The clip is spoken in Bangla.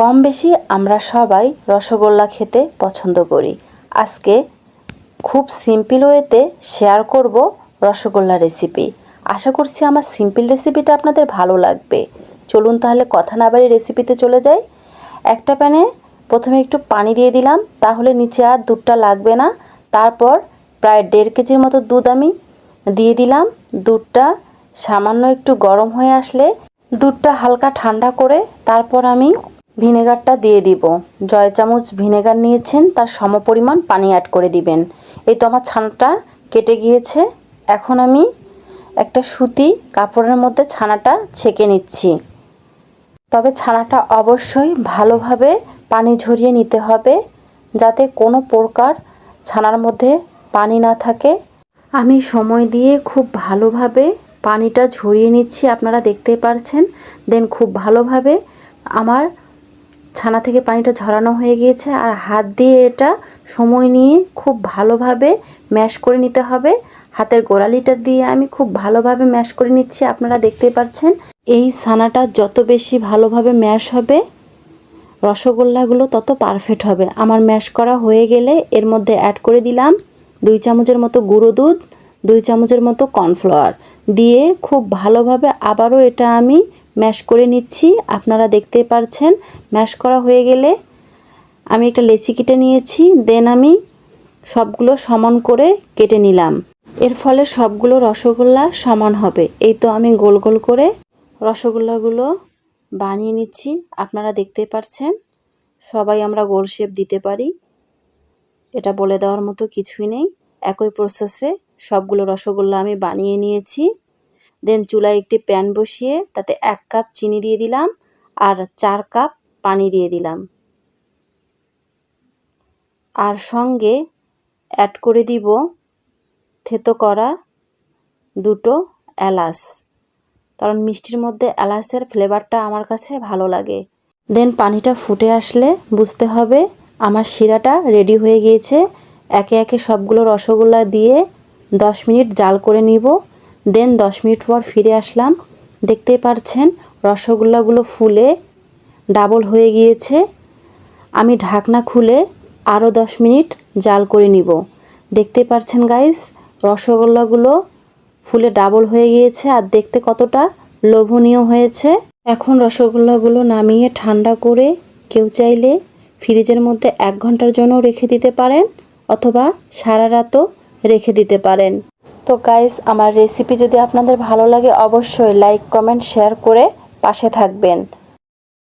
কম বেশি আমরা সবাই রসগোল্লা খেতে পছন্দ করি। আজকে খুব সিম্পল ওয়েতে শেয়ার করব রসগোল্লা রেসিপি। আশা করছি আমার সিম্পল রেসিপিটা আপনাদের ভালো লাগবে। চলুন তাহলে কথা না বাড়ি রেসিপিতে চলে যাই। একটা প্যানে প্রথমে একটু পানি দিয়ে দিলাম, তাহলে নিচে আর দুধটা লাগবে না। তারপর প্রায় দেড় কেজির মতো দুধ আমি দিয়ে দিলাম। দুধটা সামান্য একটু গরম হয়ে আসলে দুধটা হালকা ঠান্ডা করে তারপর আমি ভিনেগারটা দিয়ে দিব। জয় চামচ ভিনেগার নিয়েছেন, তার সমপরিমাণ পানি অ্যাড করে দিবেন। এই তো আমার ছানাটা কেটে গিয়েছে। এখন আমি একটা সুতি কাপড়ের মধ্যে ছানাটা ছেঁকে নিচ্ছি। তবে ছানাটা অবশ্যই ভালোভাবে পানি ঝরিয়ে নিতে হবে, যাতে কোনো প্রকার ছানার মধ্যে পানি না থাকে। আমি সময় দিয়ে খুব ভালোভাবে পানিটা ঝরিয়ে নিচ্ছি, আপনারা দেখতে পারছেন। দেন খুব ভালোভাবে আমার ছানা থেকে পানিটা ঝরানো হয়ে গিয়েছে আর হাত দিয়ে এটা সময় নিয়ে খুব ভালোভাবে ম্যাশ করে নিতে হবে। হাতের গোড়ালিটা দিয়ে আমি খুব ভালোভাবে ম্যাশ করে নিচ্ছি, আপনারা দেখতে পাচ্ছেন। এই ছানাটা যত বেশি ভালোভাবে ম্যাশ হবে, রসগোল্লাগুলো তত পারফেক্ট হবে। আমার ম্যাশ করা হয়ে গেলে এর মধ্যে অ্যাড করে দিলাম দুই চামচের মতো গুঁড়ো দুধ দুই চামচের মতো কর্নফ্লাওয়ার। দিয়ে খুব ভালোভাবে আবারও এটা আমি ম্যাশ করে নিচ্ছি। আপনারা দেখতে পারছেন, ম্যাশ করা হয়ে গেলে আমি একটা লেচি কেটে নিয়েছি। দেন আমি সবগুলো সমান করে কেটে নিলাম। এর ফলে সবগুলো রসগোল্লা সমান হবে। এই তো আমি গোল গোল করে রসগোল্লাগুলো বানিয়ে নিচ্ছি। আপনারা দেখতে পারছেন, সবাই আমরা গোল শেপ দিতে পারি। এটা বলে দেওয়ার মতো কিছুই নেই। একই প্রসেসে সবগুলো রসগোল্লা আমি বানিয়ে নিয়েছি। দেন চুলায় একটি প্যান বসিয়ে তাতে এক কাপ চিনি দিয়ে দিলাম আর চার কাপ পানি দিয়ে দিলাম। আর সঙ্গে অ্যাড করে দিব থেতো করা দুটো এলাচ। কারণ মিষ্টির মধ্যে এলাচের ফ্লেভারটা আমার কাছে ভালো লাগে। দেন পানিটা ফুটে আসলে বুঝতে হবে আমার শিরাটা রেডি হয়ে গিয়েছে। একে একে সবগুলো রসগোল্লা দিয়ে দশ মিনিট জাল করে নিব। দেন দশ মিনিট পর ফিরে আসলাম। দেখতে পারছেন, রসগোল্লাগুলো ফুলে ডাবল হয়ে গিয়েছে। আমি ঢাকনা খুলে আরও দশ মিনিট জাল করে নিব। দেখতে পারছেন গাইস রসগোল্লাগুলো ফুলে ডাবল হয়ে গিয়েছে আর দেখতে কতটা লোভনীয় হয়েছে। এখন রসগোল্লাগুলো নামিয়ে ঠান্ডা করে কেউ চাইলে ফ্রিজের মধ্যে এক ঘণ্টার জন্য রেখে দিতে পারেন। অথবা সারা রাতও রেখে দিতে পারেন। তো গাইস আমার রেসিপি যদি আপনাদের ভালো লাগে, অবশ্যই লাইক কমেন্ট শেয়ার করে পাশে থাকবেন।